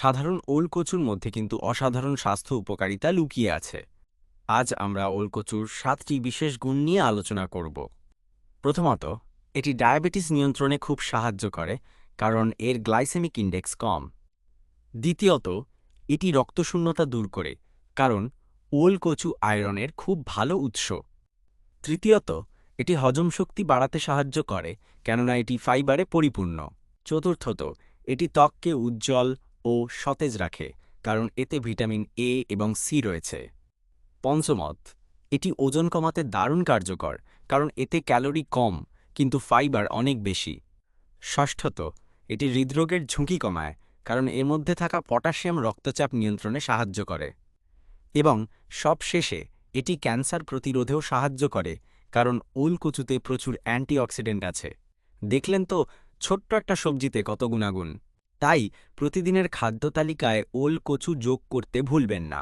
সাধারণ ওলকচুর মধ্যে কিন্তু অসাধারণ স্বাস্থ্য উপকারিতা লুকিয়ে আছে। আজ আমরা ওলকচুর সাতটি বিশেষ গুণ নিয়ে আলোচনা করব। প্রথমত, এটি ডায়াবেটিস নিয়ন্ত্রণে খুব সাহায্য করে, কারণ এর গ্লাইসেমিক ইন্ডেক্স কম। দ্বিতীয়ত, এটি রক্তশূন্যতা দূর করে, কারণ ওল কচু আয়রনের খুব ভালো উৎস। তৃতীয়ত, এটি হজম শক্তি বাড়াতে সাহায্য করে, কেননা এটি ফাইবারে পরিপূর্ণ। চতুর্থত, এটি ত্বককে উজ্জ্বল ও সতেজ রাখে, কারণ এতে ভিটামিন এ এবং সি রয়েছে। পঞ্চমত, এটি ওজন কমাতে দারুণ কার্যকর, কারণ এতে ক্যালোরি কম, কিন্তু ফাইবার অনেক বেশি। ষষ্ঠত, এটি হৃদরোগের ঝুঁকি কমায়, কারণ এর মধ্যে থাকা পটাশিয়াম রক্তচাপ নিয়ন্ত্রণে সাহায্য করে। এবং সবশেষে, এটি ক্যান্সার প্রতিরোধেও সাহায্য করে, কারণ ওল কচুতে প্রচুর অ্যান্টিঅক্সিডেন্ট আছে। দেখলেন তো, ছোট্ট একটা সবজিতে কত গুণাগুণ। তাই প্রতিদিনের খাদ্য তালিকায় ওল কচু যোগ করতে ভুলবেন না।